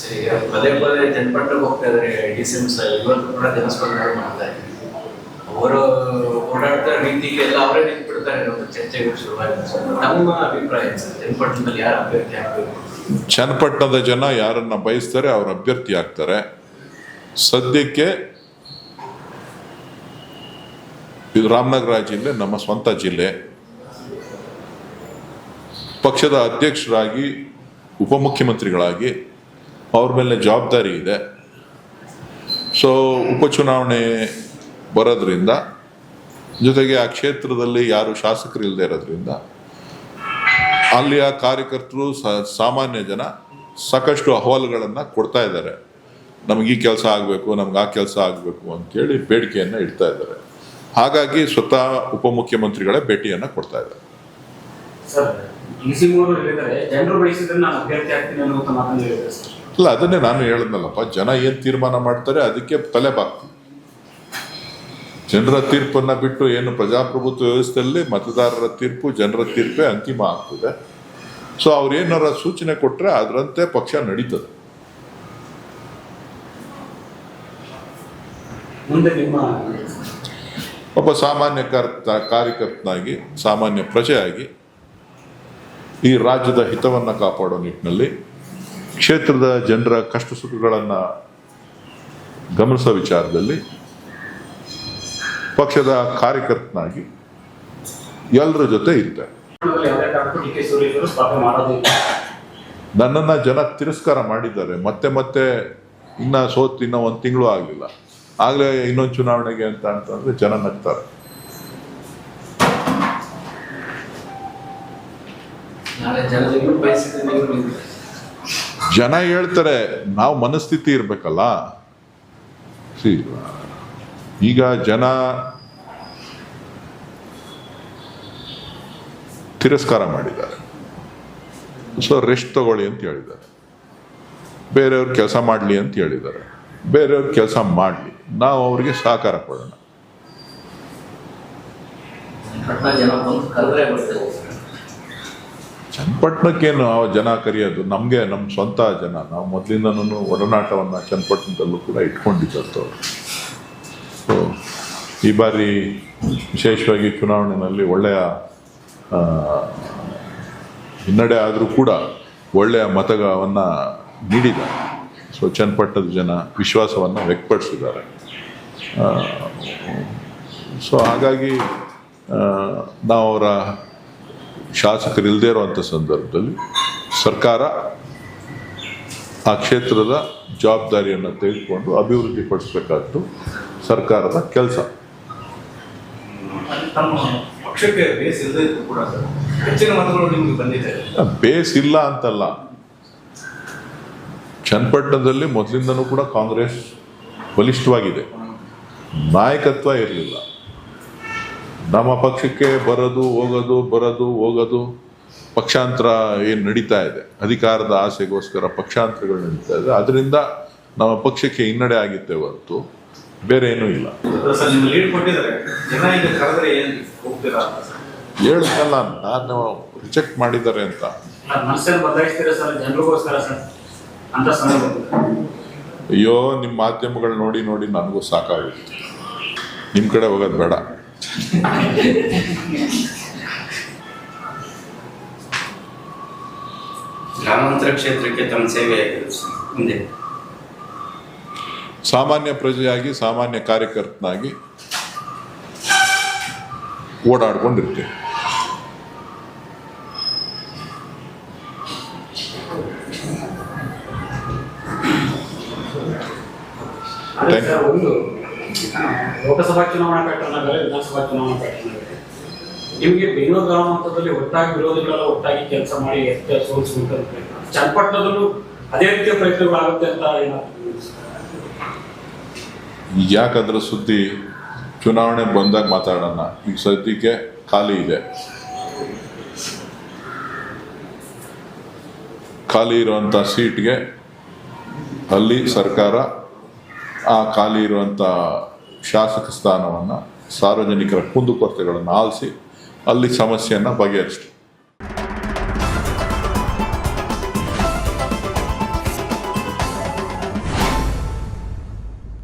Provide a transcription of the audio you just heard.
ಸರಿ ಪದೇ ಪದೇ ಜನಪಟ್ಟಕ್ಕೆ ಹೋಗ್ತಾ ಇದಾರೆ ಡಿ ಸಿ ಎಂ ಇವತ್ತು ಕೂಡ ಜನಸ್ಪಂದನೆ ಮಾಡ್ತಾ ಇದ್ದಾರೆ ಅವರು ಓಡಾಡ್ತಾ ರೀತಿಗೆಲ್ಲ ಅವರೇ ನಿಂತ್ಬಿಡ್ತಾರೆ ಒಂದು ಚರ್ಚೆಗಳು ಶುರುವಾಗಿದೆ. ನಮ್ಮ ಅಭಿಪ್ರಾಯ ಜನಪಟ್ಟಣದಲ್ಲಿ ಯಾರು ಅಭ್ಯರ್ಥಿ ಆಗ್ಬೇಕು? ಚನ್ನಪಟ್ಟಣದ ಜನ ಯಾರನ್ನ ಬಯಸ್ತಾರೆ ಅವ್ರ ಅಭ್ಯರ್ಥಿ ಆಗ್ತಾರೆ. ಸದ್ಯಕ್ಕೆ ಇದು ರಾಮನಗರ ಜಿಲ್ಲೆ ನಮ್ಮ ಸ್ವಂತ ಜಿಲ್ಲೆ. ಪಕ್ಷದ ಅಧ್ಯಕ್ಷರಾಗಿ, ಉಪಮುಖ್ಯಮಂತ್ರಿಗಳಾಗಿ ಅವ್ರ ಮೇಲೆ ಜವಾಬ್ದಾರಿ ಇದೆ. ಸೊ ಉಪಚುನಾವಣೆ ಬರೋದ್ರಿಂದ, ಜೊತೆಗೆ ಆ ಕ್ಷೇತ್ರದಲ್ಲಿ ಯಾರು ಶಾಸಕರು ಇಲ್ಲದೆ ಇರೋದ್ರಿಂದ, ಅಲ್ಲಿಯ ಕಾರ್ಯಕರ್ತರು ಸಾಮಾನ್ಯ ಜನ ಸಾಕಷ್ಟು ಅಹವಾಲುಗಳನ್ನು ಕೊಡ್ತಾ ಇದ್ದಾರೆ. ನಮಗೆ ಈ ಕೆಲಸ ಆಗಬೇಕು, ನಮ್ಗೆ ಆ ಕೆಲಸ ಆಗಬೇಕು ಅಂತೇಳಿ ಬೇಡಿಕೆಯನ್ನು ಇಡ್ತಾ ಇದ್ದಾರೆ. ಹಾಗಾಗಿ ಸ್ವತಃ ಉಪಮುಖ್ಯಮಂತ್ರಿಗಳೇ ಭೇಟಿಯನ್ನು ಕೊಡ್ತಾ ಇದ್ದಾರೆ. ಸರ್ ಜನರು ನಾನು ಅಭ್ಯರ್ಥಿ ಆಗ್ತೀನಿ ಅನ್ನುವಂಥ ಮಾತನ್ನು ಹೇಳಿದ್ದಾರೆ ಅಲ್ಲ ಅದನ್ನೇ ನಾನು ಹೇಳಿದ್ನಲ್ಲಪ್ಪ ಜನ ಏನು ತೀರ್ಮಾನ ಮಾಡ್ತಾರೆ ಅದಕ್ಕೆ ತಲೆ ಬಾಗ್ತೀವಿ ಜನರ ತೀರ್ಪನ್ನ ಬಿಟ್ಟು ಏನು ಪ್ರಜಾಪ್ರಭುತ್ವ ವ್ಯವಸ್ಥೆಯಲ್ಲಿ ಮತದಾರರ ತೀರ್ಪು ಜನರ ತೀರ್ಪೇ ಅಂತಿಮ ಆಗ್ತದೆ. ಸೊ ಅವ್ರು ಏನಾರ ಸೂಚನೆ ಕೊಟ್ಟರೆ ಅದರಂತೆ ಪಕ್ಷ ನಡೀತದೆ. ಒಬ್ಬ ಸಾಮಾನ್ಯ ಕರ್ತ ಕಾರ್ಯಕರ್ತನಾಗಿ ಸಾಮಾನ್ಯ ಪ್ರಜೆಯಾಗಿ ಈ ರಾಜ್ಯದ ಹಿತವನ್ನು ಕಾಪಾಡೋ ನಿಟ್ಟಿನಲ್ಲಿ ಕ್ಷೇತ್ರದ ಜನರ ಕಷ್ಟ ಸುಖಗಳನ್ನು ಗಮನಿಸೋ ವಿಚಾರದಲ್ಲಿ ಪಕ್ಷದ ಕಾರ್ಯಕರ್ತನಾಗಿ ಎಲ್ಲರ ಜೊತೆ ಇರ್ತಾರೆ ನನ್ನನ್ನು ಜನ ತಿರಸ್ಕಾರ ಮಾಡಿದ್ದಾರೆ. ಮತ್ತೆ ಮತ್ತೆ ಇನ್ನ ಸೋತ್ ಇನ್ನ ಒಂದು ತಿಂಗಳು ಆಗಲಿಲ್ಲ ಆಗಲೇ ಇನ್ನೊಂದು ಚುನಾವಣೆಗೆ ಅಂತ ಅಂತಂದ್ರೆ ಜನ ನಗ್ತಾರೆ. ನಾಳೆ ಜನ ನೀವು ಜನ ಹೇಳ್ತಾರೆ, ನಾವು ಮನಸ್ಥಿತಿ ಇರಬೇಕಲ್ಲ? ಸಿ, ಈಗ ಜನ ತಿರಸ್ಕಾರ ಮಾಡಿದ್ದಾರೆ. ಸೊ ರೆಸ್ಟ್ ತಗೊಳ್ಳಿ ಅಂತ ಹೇಳಿದ್ದಾರೆ. ಬೇರೆಯವ್ರ ಕೆಲಸ ಮಾಡಲಿ ಅಂತ ಹೇಳಿದ್ದಾರೆ. ಬೇರೆಯವ್ರ ಕೆಲಸ ಮಾಡಲಿ. ನಾವು ಅವರಿಗೆ ಸಹಕಾರ ಕೊಡೋಣ. ಚನ್ನಪಟ್ಟಣಕ್ಕೇನು ಆ ಜನ ಕರೆಯೋದು? ನಮಗೆ ನಮ್ಮ ಸ್ವಂತ ಜನ. ನಾವು ಮೊದಲಿಂದನೂ ಒಡನಾಟವನ್ನು ಚನ್ನಪಟ್ಟಣದಲ್ಲೂ ಕೂಡ ಇಟ್ಕೊಂಡಿದ್ದವರು ಸೊ ಈ ಬಾರಿ ವಿಶೇಷವಾಗಿ ಚುನಾವಣೆಯಲ್ಲಿ ಒಳ್ಳೆಯ ಹಿನ್ನಡೆ ಆದರೂ ಕೂಡ ಒಳ್ಳೆಯ ಮತಗವನ್ನು ನೀಡಿದ್ದಾರೆ. ಸೊ ಚನ್ನಪಟ್ಟಣದ ಜನ ವಿಶ್ವಾಸವನ್ನು ವ್ಯಕ್ತಪಡಿಸಿದ್ದಾರೆ. ಸೊ ಹಾಗಾಗಿ ನಾವು ಅವರ ಶಾಸಕರು ಇಲ್ಲದೇ ಇರುವಂಥ ಸಂದರ್ಭದಲ್ಲಿ ಸರ್ಕಾರ ಆ ಕ್ಷೇತ್ರದ ಜವಾಬ್ದಾರಿಯನ್ನು ತೆಗೆದುಕೊಂಡು ಅಭಿವೃದ್ಧಿ ಪಡಿಸಬೇಕಾದ್ದು ಸರ್ಕಾರದ ಕೆಲಸ. ಬೇಸ್ ಇಲ್ಲ ಅಂತಲ್ಲ. ಚನ್ನಪಟ್ಟಣದಲ್ಲಿ ಮೊದಲಿಂದನೂ ಕೂಡ ಕಾಂಗ್ರೆಸ್ ಬಲಿಷ್ಠವಾಗಿದೆ. ನಾಯಕತ್ವ ಇರಲಿಲ್ಲ. ನಮ್ಮ ಪಕ್ಷಕ್ಕೆ ಬರೋದು ಹೋಗೋದು ಬರೋದು ಹೋಗೋದು ಪಕ್ಷಾಂತರ ಏನು ನಡೀತಾ ಇದೆ? ಅಧಿಕಾರದ ಆಸೆಗೋಸ್ಕರ ಪಕ್ಷಾಂತರಗಳು ನಡೀತಾ ಇದೆ. ಅದರಿಂದ ನಮ್ಮ ಪಕ್ಷಕ್ಕೆ ಹಿನ್ನಡೆ ಆಗಿತ್ತೆ ಹೊರತು ಬೇರೆ ಏನೂ ಇಲ್ಲ. ಹೇಳಿದ್ನಲ್ಲ ನಾನು ರಿಜೆಕ್ಟ್ ಮಾಡಿದ್ದಾರೆ ಅಂತ. ಅಯ್ಯೋ ನಿಮ್ಮ ಮಾಧ್ಯಮಗಳು ನೋಡಿ ನೋಡಿ ನನಗೂ ಸಾಕಾಗುತ್ತೆ ನಿಮ್ಮ ಕಡೆ ಹೋಗೋದು ಬೇಡ. ಗ್ರಾಮಾಂತರ ಕ್ಷೇತ್ರಕ್ಕೆ ತಮ್ಮ ಸೇವೆ ಆಗಿದೆ ಸರ್ ಮುಂದೆ ಸಾಮಾನ್ಯ ಪ್ರಜೆಯಾಗಿ ಸಾಮಾನ್ಯ ಕಾರ್ಯಕರ್ತನಾಗಿ ಓಡಾಡ್ಕೊಂಡಿರ್ತೀನಿ ಅದೇ Thank you. ಸರ್ ಒಂದು ಆ, ಲೋಕಸಭಾ ಚುನಾವಣಾ ಪ್ಯಾಟರ್ನ್ ಆಗಲಿ ವಿಧಾನಸಭಾ ಚುನಾವಣಾ ಪ್ಯಾಟರ್ನ್ ಆಗಲಿ ನಿಮಗೆ ಬೆಂಗಳೂರು ಗ್ರಾಮ ಮಟ್ಟದಲ್ಲಿ ಒಟ್ಟಾಗಿ ವಿರೋಧಿಗಳೆಲ್ಲ ಒಟ್ಟಾಗಿ ಕೆಲಸ ಮಾಡಿ ಎಷ್ಟು ಸೋಲಿಸುವಂತ ಚನ್ನಪಟ್ಟಣದಲ್ಲೂ ಅದೇ ರೀತಿಯ ಪ್ರಯತ್ನಗಳಾಗುತ್ತೆ ಅಂತ ಏನಾದ್ರು ಯಾಕಂದ್ರೆ ಸುದ್ದಿ ಚುನಾವಣೆ ಬಂದಾಗ ಮಾತಾಡೋಣ. ಈಗ ಸದ್ಯಕ್ಕೆ ಖಾಲಿ ಇದೆ. ಖಾಲಿ ಇರುವಂತ ಸೀಟ್ಗೆ ಅಲ್ಲಿ ಸರ್ಕಾರ ಆ ಖಾಲಿ ಇರುವಂಥ ಶಾಸಕ ಸ್ಥಾನವನ್ನು ಸಾರ್ವಜನಿಕರ ಕುಂದುಕೊರತೆಗಳನ್ನು ಆಲಿಸಿ ಅಲ್ಲಿ ಸಮಸ್ಯೆಯನ್ನು ಬಗೆಹರಿಸ್ತು